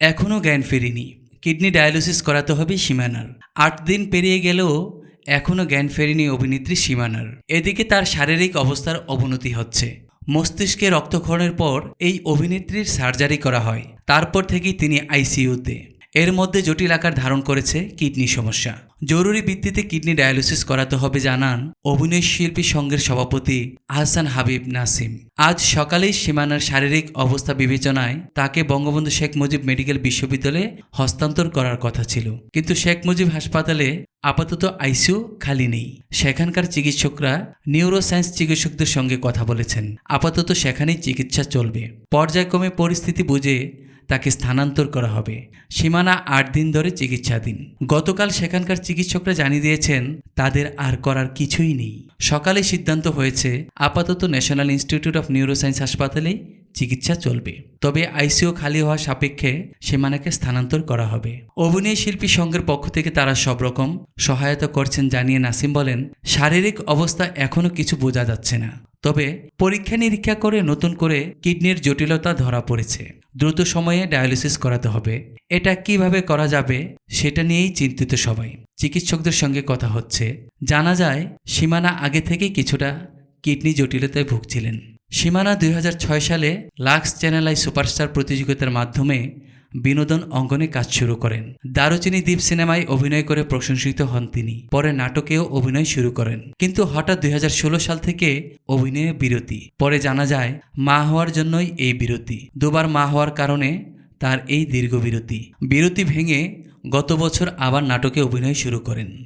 এখনও জ্ঞান ফেরেনি। কিডনি ডায়ালিসিস করাতে হবে সীমানার। আট দিন পেরিয়ে গেলেও এখনও জ্ঞান ফেরেনি অভিনেত্রী সীমানার। এদিকে তার শারীরিক অবস্থার অবনতি হচ্ছে। মস্তিষ্কে রক্তক্ষরণের পর এই অভিনেত্রীর সার্জারি করা হয়। তারপর থেকেই তিনি আইসিইউতে। এর মধ্যে জটিল আকার ধারণ করেছে কিডনি সমস্যা। জরুরি ভিত্তিতে কিডনি ডায়ালিসিস করাতে হবে জানান অভিনয় শিল্পী সংঘের সভাপতি আহসান হাবিব নাসিম। আজ সকালেই সীমানার শারীরিক অবস্থা বিবেচনায় তাকে বঙ্গবন্ধু শেখ মুজিব মেডিকেল বিশ্ববিদ্যালয়ে হস্তান্তর করার কথা ছিল। কিন্তু শেখ মুজিব হাসপাতালে আপাতত আইসিইউ খালি নেই। সেখানকার চিকিৎসকরা নিউরোসায়েন্স চিকিৎসকদের সঙ্গে কথা বলেছেন। আপাতত সেখানেই চিকিৎসা চলবে। পর্যায়ক্রমে পরিস্থিতি বুঝে তাকে স্থানান্তর করা হবে। সীমানা আট দিন ধরে চিকিৎসাধীন। গতকাল সেখানকার চিকিৎসকরা জানিয়ে দিয়েছেন, তাদের আর করার কিছুই নেই। সকালে সিদ্ধান্ত হয়েছে, আপাতত ন্যাশনাল ইনস্টিটিউট অফ নিউরোসায়েন্স হাসপাতালে চিকিৎসা চলবে। তবে আইসিও খালি হওয়া সাপেক্ষে সীমানাকে স্থানান্তর করা হবে। অভিনয় শিল্পী সংঘের পক্ষ থেকে তারা সব রকম সহায়তা করছেন জানিয়ে নাসিম বলেন, শারীরিক অবস্থা এখনও কিছু বোঝা যাচ্ছে না। তবে পরীক্ষা নিরীক্ষা করে নতুন করে কিডনির জটিলতা ধরা পড়েছে। দ্রুত সময়ে ডায়ালিসিস করাতে হবে। এটা কীভাবে করা যাবে সেটা নিয়েই চিন্তিত সবাই। চিকিৎসকদের সঙ্গে কথা হচ্ছে। জানা যায়, সীমানা আগে থেকেই কিছুটা কিডনি জটিলতায় ভুগছিলেন। সীমানা দুই হাজার ছয় সালে লাক্স চ্যানেল আই সুপারস্টার প্রতিযোগিতার মাধ্যমে বিনোদন অঙ্গনে কাজ শুরু করেন। দারুচিনি দ্বীপ সিনেমায় অভিনয় করে প্রশংসিত হন তিনি। পরে নাটকেও অভিনয় শুরু করেন। কিন্তু হঠাৎ দুই হাজার ষোলো সাল থেকে অভিনয়ে বিরতি। পরে জানা যায়, মা হওয়ার জন্যই এই বিরতি। দুবার মা হওয়ার কারণে তার এই দীর্ঘ বিরতি। বিরতি ভেঙে গত বছর আবার নাটকে অভিনয় শুরু করেন।